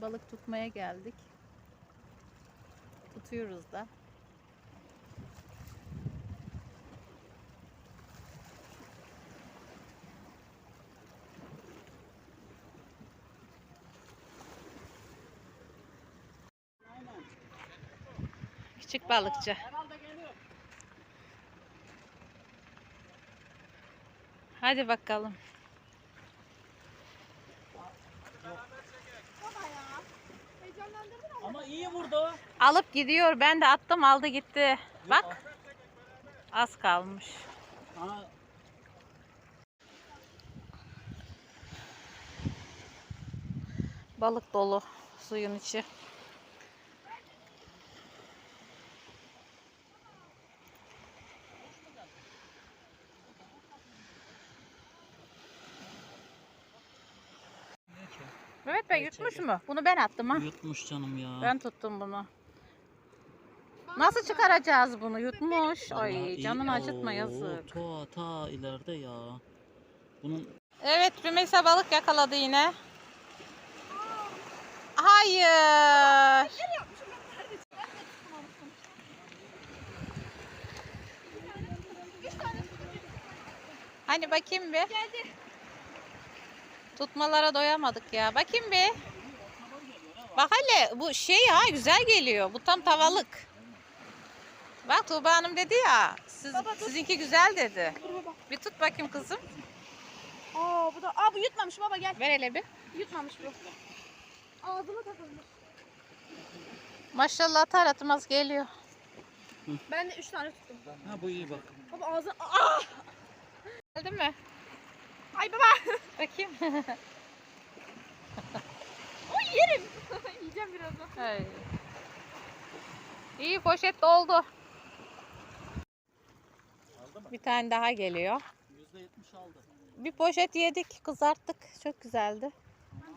balık tutmaya geldik. Tutuyoruz da. Küçük balıkçı. Hadi bakalım. Vurdu. Alıp gidiyor. Ben de attım aldı gitti. Bak az kalmış. Ha, Balık dolu suyun içi. Mehmet Bey yutmuş mu? Bunu ben attım ha. yutmuş canım ya. Ben tuttum bunu. Nasıl çıkaracağız bunu? Yutmuş. Ay iyi. canını acıtma Oo, yazık. Ta ta ileride ya. Bunun Evet Rümeysa balık yakaladı yine. Hayır. Hani bakayım bir. Tutmalara doyamadık ya. Bakayım bir. Bak hele bu şey ha güzel geliyor. Bu tam tavalık. Bak Tuğba Hanım dedi ya. Siz, sizinki güzel dedi. Bir tut bakayım kızım. Aa bu da aa bu yutmamış baba gel. Ver hele bir. Yutmamış bu. Ağzıma takılmış. Maşallah atar atmaz geliyor. Ben de 3 tane tuttum. ha bu iyi bak. Baba ağzı aa Geldi mi? Ay baba. Bakayım. Oy yerim. Yiyeceğim birazdan. Ay. İyi poşet doldu. Bir tane daha geliyor. %70 aldı. Bir poşet yedik, kızarttık. Çok güzeldi.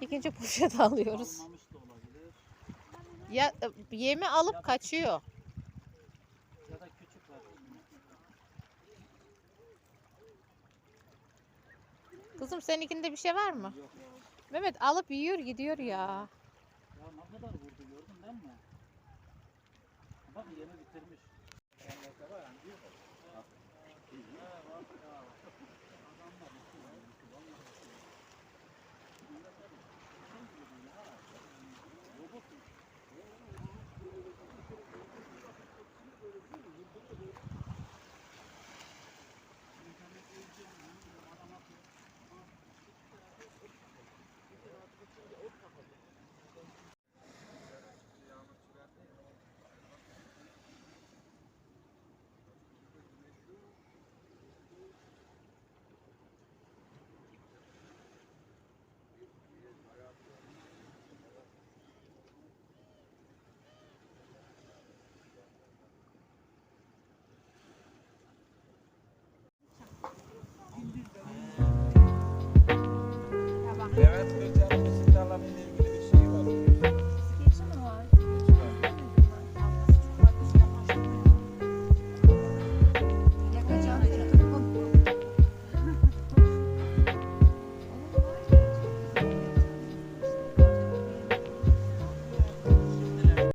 İkinci poşet alıyoruz. Almamış da olabilir. Ya e, yemi alıp kaçıyor. Kızım seninkinde bir şey var mı? Yok. Mehmet alıp yiyor gidiyor ya. Ya ne kadar vurdu gördün değil mi? Bak yeni bitirmiş.